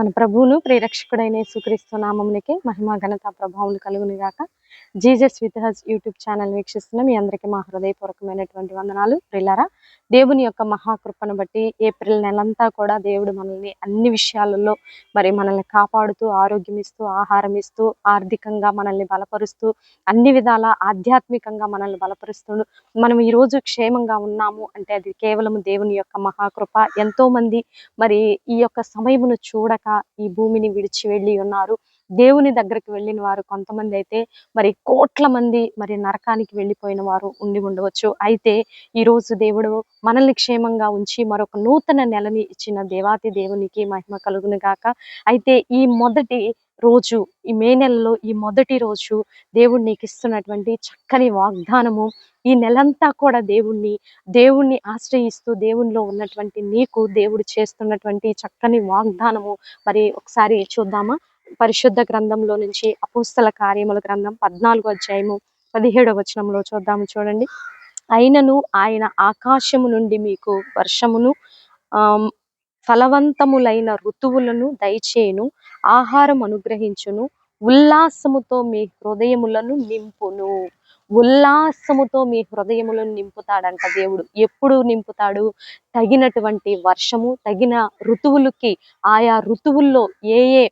మన ప్రభువును ప్రేరక్షకుడైన యేసుక్రీస్తు నామమునికి మహిమ ఘనత ప్రభావం కలుగునిగాక. Jesus with his YouTube channel వీక్షిస్తున్న మీ అందరికీ మా హృదయపూర్వకమైనటువంటి వందనాలు. ప్రిల్లరా దేవుని యొక్క మహాకృపను బట్టి ఏప్రిల్ నెలంతా కూడా దేవుడు మనల్ని అన్ని విషయాలలో మరి మనల్ని కాపాడుతూ ఆరోగ్యం ఇస్తూ ఆహారం ఇస్తూ ఆర్థికంగా మనల్ని బలపరుస్తూ అన్ని విధాల ఆధ్యాత్మికంగా మనల్ని బలపరుస్తూ మనం ఈ రోజు క్షేమంగా ఉన్నాము అంటే అది కేవలం దేవుని యొక్క మహాకృప. ఎంతో మంది మరి ఈ యొక్క సమయమును చూడక ఈ భూమిని విడిచి వెళ్ళి ఉన్నారు. దేవుని దగ్గరికి వెళ్ళిన వారు కొంతమంది అయితే మరి కోట్ల మంది మరి నరకానికి వెళ్ళిపోయిన వారు ఉండి ఉండవచ్చు. అయితే ఈ రోజు దేవుడు మనల్ని క్షేమంగా ఉంచి మరొక నూతన నెలని ఇచ్చిన దేవాతి దేవునికి మహిమ కలుగును గాక. అయితే ఈ మొదటి రోజు ఈ మే నెలలో ఈ మొదటి రోజు దేవుడు నీకు ఇస్తున్నటువంటి చక్కని వాగ్దానము. ఈ నెలంతా కూడా దేవుణ్ణి దేవుణ్ణి ఆశ్రయిస్తూ దేవునిలో ఉన్నటువంటి నీకు దేవుడు చేస్తున్నటువంటి చక్కని వాగ్దానము. మరి ఒకసారి చూద్దామా? పరిశుద్ధ గ్రంథంలో నుంచి అపోస్తల కార్యముల గ్రంథం పద్నాలుగో అధ్యాయము పదిహేడవ వచనంలో చూద్దాము చూడండి. అయినను ఆయన ఆకాశము నుండి మీకు వర్షమును ఫలవంతములైన ఋతువులను దయచేయును ఆహారం అనుగ్రహించును ఉల్లాసముతో మీ హృదయములను నింపును. ఉల్లాసముతో మీ హృదయములను నింపుతాడంట దేవుడు. ఎప్పుడు నింపుతాడు? తగినటువంటి వర్షము తగిన ఋతువులకి ఆయా ఋతువుల్లో ఏ ఏ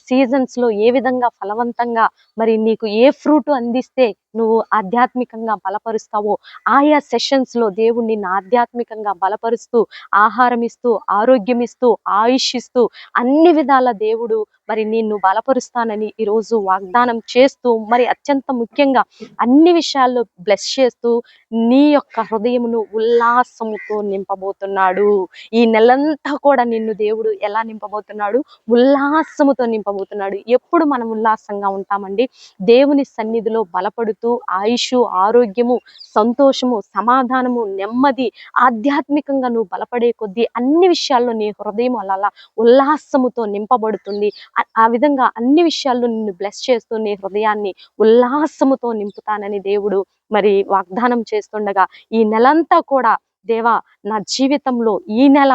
సీజన్స్లో ఏ విధంగా ఫలవంతంగా మరి నీకు ఏ ఫ్రూట్ అందిస్తే నువ్వు ఆధ్యాత్మికంగా బలపరుస్తావో ఆయా సెషన్స్లో దేవుడు నిన్ను ఆధ్యాత్మికంగా బలపరుస్తూ ఆహారం ఇస్తూ ఆరోగ్యం ఇస్తూ ఆయుష్ ఇస్తూ అన్ని విధాల దేవుడు మరి నిన్ను బలపరుస్తానని ఈరోజు వాగ్దానం చేస్తూ మరి అత్యంత ముఖ్యంగా అన్ని విషయాల్లో బ్లెస్ చేస్తూ నీ యొక్క హృదయమును ఉల్లాసముతో నింపబోతున్నాడు. ఈ నెలంతా కూడా నిన్ను దేవుడు ఎలా నింపబోతున్నాడు? ఉల్లాసముతో నింపబోతున్నాడు. ఎప్పుడు మనం ఉల్లాసంగా ఉంటామండి? దేవుని సన్నిధిలో బలపడుతూ ఆయుష్ ఆరోగ్యము సంతోషము సమాధానము నెమ్మది ఆధ్యాత్మికంగా నువ్వు బలపడే కొద్దీ అన్ని విషయాల్లో నీ హృదయం అలా ఉల్లాసముతో నింపబడుతుంది. ఆ- ఆ విధంగా అన్ని విషయాల్లో నిన్ను బ్లెస్ చేస్తూ నీ హృదయాన్ని ఉల్లాసముతో నింపుతానని దేవుడు మరి వాగ్దానం చేస్తుండగా ఈ నెలంతా కూడా దేవా నా జీవితంలో ఈ నెల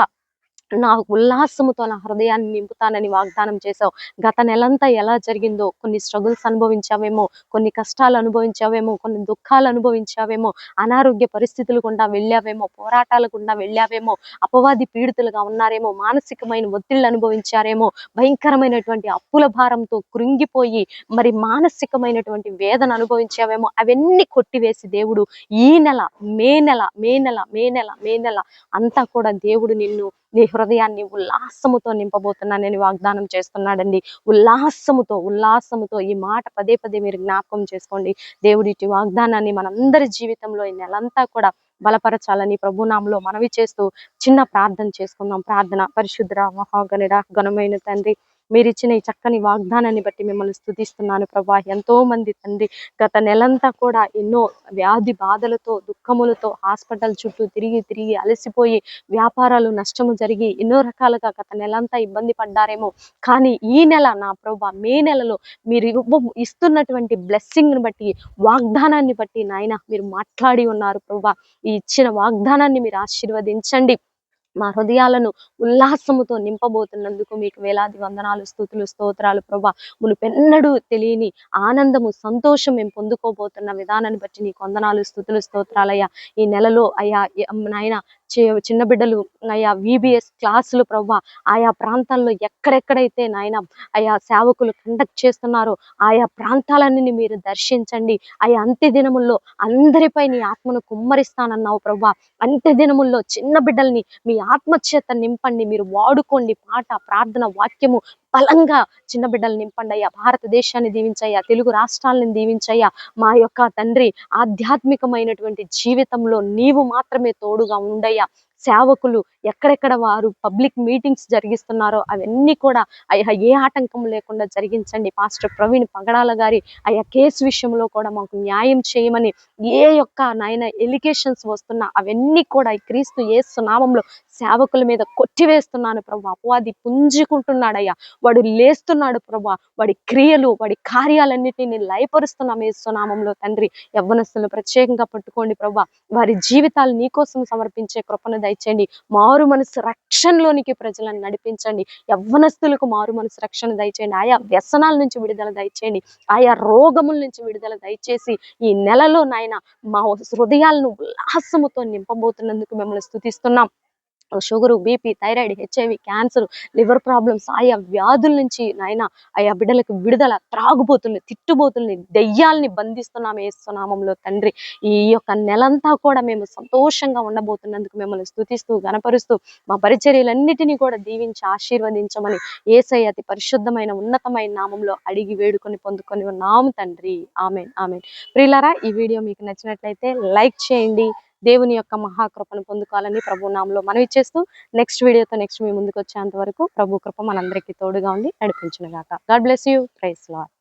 నా ఉల్లాసముతో నా హృదయాన్ని నింపుతానని వాగ్దానం చేశావు. గత నెలంతా ఎలా జరిగిందో కొన్ని స్ట్రగుల్స్ అనుభవించావేమో కొన్ని కష్టాలు అనుభవించావేమో కొన్ని దుఃఖాలు అనుభవించావేమో అనారోగ్య పరిస్థితులు గుండా వెళ్ళావేమో పోరాటాల గుండా వెళ్ళావేమో అపవాది పీడితులుగా ఉన్నారేమో మానసికమైన ఒత్తిళ్ళు అనుభవించారేమో భయంకరమైనటువంటి అప్పుల భారంతో కృంగిపోయి మరి మానసికమైనటువంటి వేదన అనుభవించావేమో అవన్నీ కొట్టివేసి దేవుడు ఈ నెల మే నెల మే నెల మే నెల మే నెల అంతా కూడా దేవుడు నిన్ను నీ హృదయాన్ని ఉల్లాసముతో నింపబోతున్నానని వాగ్దానం చేస్తున్నాడండి. ఉల్లాసముతో ఉల్లాసముతో ఈ మాట పదే పదే మీరు జ్ఞాపకం చేసుకోండి. దేవుడి వాగ్దానాన్ని మనందరి జీవితంలో ఈ నెలంతా కూడా బలపరచాలని ప్రభునామంలో మనవి చేస్తూ చిన్న ప్రార్థన చేసుకుందాం. ప్రార్థన పరిశుద్ర మహాగణుడ ఘనమైన తండ్రి మీరు ఇచ్చిన ఈ చక్కని వాగ్దానాన్ని బట్టి మిమ్మల్ని స్థుతిస్తున్నాను ప్రభా. ఎంతో మంది తండ్రి గత నెలంతా కూడా ఎన్నో వ్యాధి బాధలతో దుఃఖములతో హాస్పిటల్ చుట్టూ తిరిగి తిరిగి అలసిపోయి వ్యాపారాలు నష్టము జరిగి ఎన్నో రకాలుగా గత నెలంతా ఇబ్బంది పడ్డారేమో. కానీ ఈ నెల నా ప్రభా మే నెలలో మీరు ఇస్తున్నటువంటి బ్లెస్సింగ్ను బట్టి వాగ్దానాన్ని బట్టి నాయన మీరు మాట్లాడి ఉన్నారు ప్రభా. ఈ ఇచ్చిన వాగ్దానాన్ని మీరు ఆశీర్వదించండి. మా హృదయాలను ఉల్లాసముతో నింపబోతున్నందుకు మీకు వేలాది వందనాలు స్థుతులు స్తోత్రాలు ప్రభా. మునుపెన్నడూ తెలియని ఆనందము సంతోషం మేము పొందుకోబోతున్న విధానాన్ని బట్టి నీకు వందనాలు స్థుతులు స్తోత్రాలయ్యా. ఈ నెలలో అయ్యా నాయన చిన్న బిడ్డలు అయ్యా విబిఎస్ క్లాసులు ప్రభా ఆయా ప్రాంతాల్లో ఎక్కడెక్కడైతే నాయన ఆయా సేవకులు కండక్ట్ చేస్తున్నారో ఆయా ప్రాంతాలన్నీ మీరు దర్శించండి. ఆయా అంత్య దినముల్లో అందరిపై నీ ఆత్మను కుమ్మరిస్తానన్నావు ప్రభా. అంత్య దినముల్లో చిన్న బిడ్డల్ని మీ ఆత్మచేత నింపండి మీరు వాడుకోండి పాట ప్రార్థన వాక్యము బలంగా. చిన్న బిడ్డలు నింపండి అయ్యా. భారతదేశాన్ని దీవించయ్యా. తెలుగు రాష్ట్రాలను దీవించయ్యా. మా యొక్క తండ్రి ఆధ్యాత్మికమైనటువంటి జీవితంలో నీవు మాత్రమే తోడుగా ఉండయ్యా. సేవకులు ఎక్కడెక్కడ వారు పబ్లిక్ మీటింగ్స్ జరిగిస్తున్నారో అవన్నీ కూడా అయ్యా ఏ ఆటంకం లేకుండా జరిగించండి. పాస్టర్ ప్రవీణ్ పగడాల గారి అయ్యా కేసు విషయంలో కూడా మాకు న్యాయం చేయమని ఏ యొక్క నాయన ఎలిగేషన్స్ వస్తున్నా అవన్నీ కూడా ఈ క్రీస్తు ఏ నామంలో సేవకుల మీద కొట్టివేస్తున్నాను ప్రభు. అపవాది పుంజుకుంటున్నాడయ్యా. వాడు లేస్తున్నాడు ప్రభు. వాడి క్రియలు వాడి కార్యాలన్నిటిని లయపరుస్తున్నాం ఏసునామంలో తండ్రి. యవ్వనస్తులు ప్రత్యేకంగా పట్టుకోండి ప్రభా. వారి జీవితాలు నీకోసం సమర్పించే కృపను దయచేయండి మారు మనసు రక్షణలోనికి ప్రజలను నడిపించండి. యవ్వనస్తులకు మారు మనసు రక్షణ దయచేయండి. ఆయా వ్యసనాల నుంచి విడుదల దయచేయండి. ఆయా రోగముల నుంచి విడుదల దయచేసి ఈ నెలలో నాయన మా హృదయాలను ఉల్లాసముతో నింపబోతున్నందుకు మిమ్మల్ని స్థుతిస్తున్నాం sugar BP thyroid HIV cancer liver problems ఆయా వ్యాధుల నుంచి నాయన ఆయా బిడ్డలకు విడుదల త్రాగుబోతుల్ని తిట్టుబోతుల్ని దెయ్యాల్ని బంధిస్తున్నాం ఏస్తున్నామంలో తండ్రి. ఈ యొక్క నెలంతా కూడా మేము సంతోషంగా ఉండబోతున్నందుకు మిమ్మల్ని స్థుతిస్తూ గనపరుస్తూ మా పరిచర్యలన్నిటినీ కూడా దీవించి ఆశీర్వదించమని ఏసై అతి పరిశుద్ధమైన ఉన్నతమైన నామంలో అడిగి వేడుకొని పొందుకొని ఉన్నాము తండ్రి. Amen amen. ప్రియులారా ఈ వీడియో మీకు నచ్చినట్లయితే లైక్ చేయండి దేవుని యొక్క మహాకృపను పొందుకోవాలని ప్రభు నామంలో మనవి చేస్తూ నెక్స్ట్ వీడియోతో నెక్స్ట్ మీ ముందుకు వచ్చేంత వరకు ప్రభు కృప మనందరికీ తోడుగా ఉండి నడిపించిన గాక God bless you praise Lord